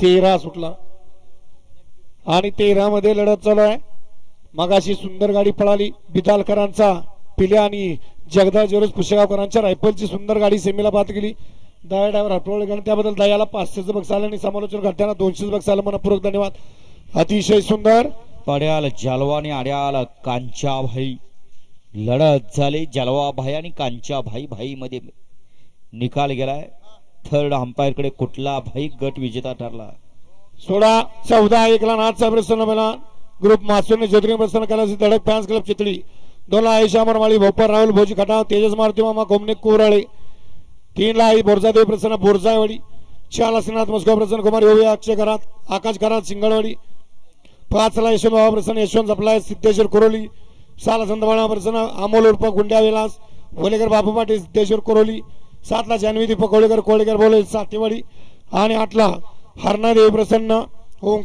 तेरा सुटला. आणि तेरा मध्ये लढत चालू आहे. मगाशी सुंदर गाडी पळाली. बिदालकरांचा पिल्या आणि जगदा जोरस पुशेगावकरांच्या रायफलची सुंदर गाडी सेमीला बाद गेली दया ड्रायव्हर हटवळे त्याबद्दल दयाला पाचशेच बक्स आलं आणि समालोचन करताना दोनशेच बक्स आलं. मनपूर्वक धन्यवाद. अतिशय सुंदर. पड्याल जलवा आणि आड्याल कांचाभाई. लढत झाली. जलवा भाई आणि कांचाभाई भाई मध्ये निकाल गेलाय. थर्ड अंपायरकडे कुठला भाई गट विजेता ठरला? सोळा चौदा एकला नाथ साहेब रस्ता ग्रुप मासूरने ज्योतिर्लिंग प्रसन्न केला धडक फॅन्स क्लब चितळी. दोनला आयशा मरमाळी भोपर राहुल भोजी खटाव तेजस मारुती मामा कोमने कोराळे. तीनला आई बोरजादेव प्रसन्न बोरजावाडी चारला श्रीनाथ मस्को प्रसन्न कुमार योगी अक्षय करात आकाश करात सिंगळवाडी. पाचला यशवंत बाबा प्रसन्न यशवंत जपलाय सिद्धेश्वर कुरोली. सहाला संतबाळा प्रसन्न अमोल उर्फ गुंड्या विलास. वलेकर बापू पाटील सिद्धेश्वर कुरोली. सातला जान्हवी दीपक कोळेकर कोळेकर बोले सातेवाडी. आणि आठला हरणादेवी प्रसन्न.